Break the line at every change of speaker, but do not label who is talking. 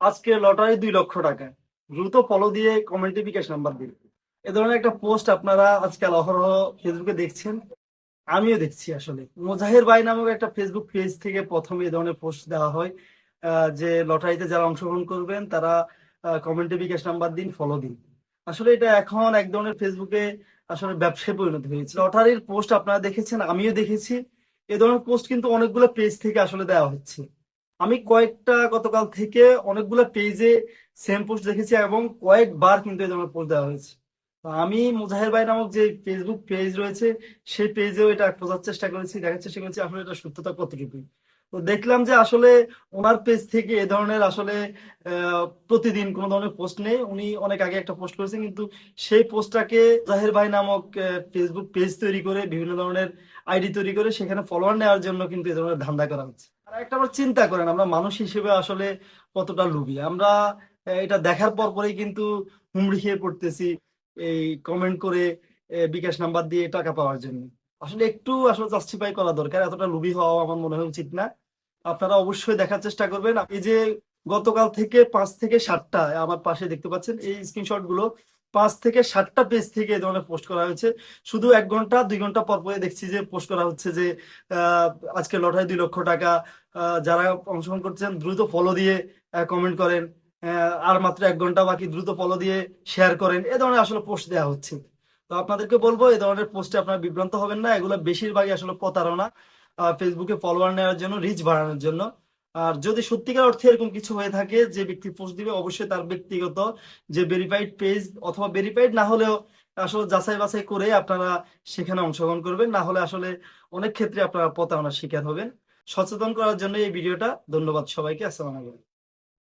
আজকে লটারি দুই লক্ষ টাকা। দ্রুত ফলো দিয়ে কমেন্টে বিকাশ নাম্বার দিন। এ ধরনের একটা পোস্ট আপনারা আজকাল অহরহ ফেসবুকে দেখছেন, আমিও দেখছি আসলে। মোজাহের ভাই নামক একটা ফেসবুক পেজ থেকে প্রথমে এ ধরনের পোস্ট দেওয়া হয় যে লটারিতে যারা অংশগ্রহণ করবেন, তারা কমেন্টে বিকাশ নাম্বার দিন ফলো দিন। আসলে এটা এখন এক ধরনের ফেসবুকে আসলে ব্যবসায় পরিণত হয়েছে। লটারির পোস্ট আপনারা দেখেছেন, আমিও দেখেছি। এ ধরনের পোস্ট কিন্তু অনেকগুলো পেজ থেকে আসলে দেওয়া হচ্ছে। আমি কয়েকটা গতকাল থেকে অনেকগুলো পেজে সেম পোস্ট দেখেছি এবং কয়েকবার কিন্তু এই ধরনের পোস্ট দেওয়া হয়েছে। আমি মুজাহের ভাই নামক যে ফেসবুক পেজ রয়েছে, সেই পেজেও এটা খোঁজার চেষ্টা করেছি, দেখার চেষ্টা করেছি, আসলে এটা সত্যতা কতটুকু তো দেখলাম যে আসলে ওনার পেজ থেকে এ ধরনের আসলে প্রতিদিন কোনো ধরনের পোস্ট নেই। উনি অনেক আগে একটা পোস্ট করেছেন, কিন্তু সেই পোস্টটাকে জাহির ভাই নামক ফেসবুক পেজ তৈরি করে, বিভিন্ন ধরনের আইডি তৈরি করে, সেখানে ফলোয়ার নেওয়ার জন্য কিন্তু এ ধরনের ধান্দা করা হচ্ছে। আর একটা আবার চিন্তা করেন, আমরা মানুষ হিসেবে আসলে কতটা লোভী। আমরা এটা দেখার পর পরেই কিন্তু হুমড়ি খেয়ে পড়তেছি এই কমেন্ট করে বিকাশ নাম্বার দিয়ে টাকা পাওয়ার জন্য। আসলে একটু আসলে জাস্টিফাই করা দরকার, এতটা লুবি হওয়া আমার মনে হয় উচিত না। আপনারা অবশ্যই দেখার চেষ্টা করবেন। এই যে গতকাল থেকে পাঁচ থেকে সাতটা আমার পাশে দেখতে পাচ্ছেন, এই স্ক্রিনশটগুলো পাঁচ থেকে সাতটা পেজ থেকে এই ধরনের পোস্ট করা হয়েছে। শুধু এক ঘণ্টা, দুই ঘণ্টা পর পরে দেখছি যে পোস্ট করা হচ্ছে যে আজকে লটারি দুই লক্ষ টাকা যারা অংশগ্রহণ করছেন দ্রুত ফলো দিয়ে কমেন্ট করেন আর মাত্র এক ঘণ্টা বাকি দ্রুত ফলো দিয়ে শেয়ার করেন। এ ধরনের আসলে পোস্ট দেওয়া হচ্ছে। তো আপনাদেরকে বলব, এই ধরনের পোস্টে আপনারা বিভ্রান্ত হবেন না, এগুলো বেশিরভাগই আসলে প্রতারণা। ফেসবুকে ফলোয়ার নেওয়ার জন্য রিচ বাড়ানোর জন্য। আর যদি সত্যিকার অর্থে এরকম কিছু হয়ে থাকে, যে ব্যক্তি পোস্ট দিবে, অবশ্যই তার ব্যক্তিগত যে ভেরিফাইড পেজ অথবা ভেরিফাইড না হলেও আসলে যাচাই বাছাই করে আপনারা সেখানে অংশগ্রহণ করবেন। না হলে আসলে অনেক ক্ষেত্রে আপনারা প্রতারণার শিকার হবেন। সচেতন করার জন্য এই ভিডিওটা। ধন্যবাদ সবাইকে। আসসালামু আলাইকুম।